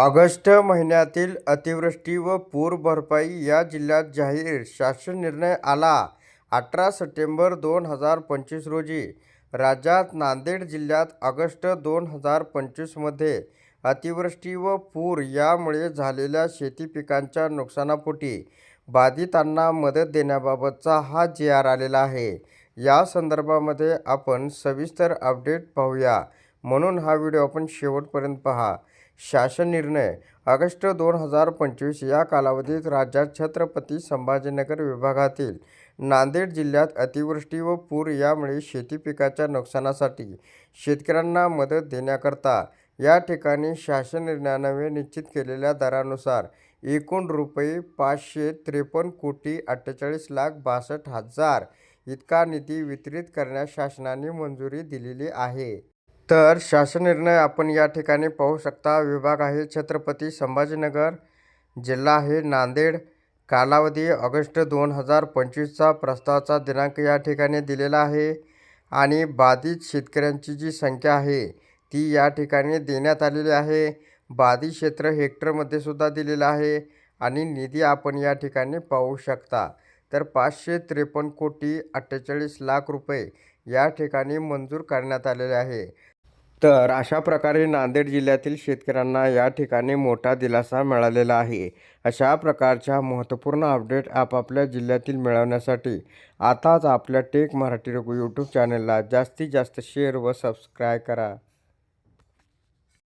August महिन्यातील अतिवृष्टी व पूर भरपाई या जिल्ह्यात जाहीर शासन निर्णय आला. अठरा सप्टेंबर दोन हजार पंचवीस रोजी राज्यात नांदेड जिल्ह्यात ऑगस्ट दोन हजार पंचवीसमध्ये अतिवृष्टी व पूर यामुळे झालेल्या शेती पिकांच्या नुकसानापोटी बाधितांना मदत देण्याबाबतचा हा जी आर आलेला आहे. या संदर्भामध्ये आपण सविस्तर अपडेट पाहूया. म्हणून हा व्हिडिओ आपण शेवटपर्यंत पहा. शासन निर्णय. ऑगस्ट दोन हजार पंचवीस या कालावधीत राज्यात छत्रपती संभाजीनगर विभागातील नांदेड जिल्ह्यात अतिवृष्टी व पूर यामुळे शेती पिकाच्या नुकसानासाठी शेतकऱ्यांना मदत देण्याकरता या ठिकाणी शासन निर्णयाने निश्चित केलेल्या दरानुसार एकूण रुपये पाचशे त्रेपन्न कोटी अठ्ठेचाळीस लाख बासष्ट हजार इतका निधी वितरित करण्यास शासनाने मंजुरी दिलेली आहे. तर शासन निर्णय आपण या ठिकाणी पाहू शकता. विभाग आहे छत्रपती संभाजीनगर जिल्हा आहे नांदेड. कालावधी ऑगस्ट दोन हजार पंचवीसचा प्रस्तावाचा दिनांक या ठिकाणी दिलेला आहे आणि बाधित शेतकऱ्यांची जी संख्या आहे ती या ठिकाणी देण्यात आलेली आहे. बाधित क्षेत्र हेक्टरमध्ये सुद्धा दिलेलं आहे आणि निधी आपण या ठिकाणी पाहू शकता. तर पाचशे त्रेपन्न कोटी अठ्ठेचाळीस लाख रुपये या ठिकाणी मंजूर करण्यात आलेले आहे. तर अशा प्रकारे नांदेड जिल्ह्यातील शेतकऱ्यांना या ठिकाणी मोठा दिलासा मिळालेला आहे. अशा प्रकारच्या महत्त्वपूर्ण अपडेट आपापल्या जिल्ह्यातील मिळवण्यासाठी आताच आपल्या टेक मराठी रघु यूट्यूब चॅनलला जास्तीत जास्त शेअर व सबस्क्राय करा.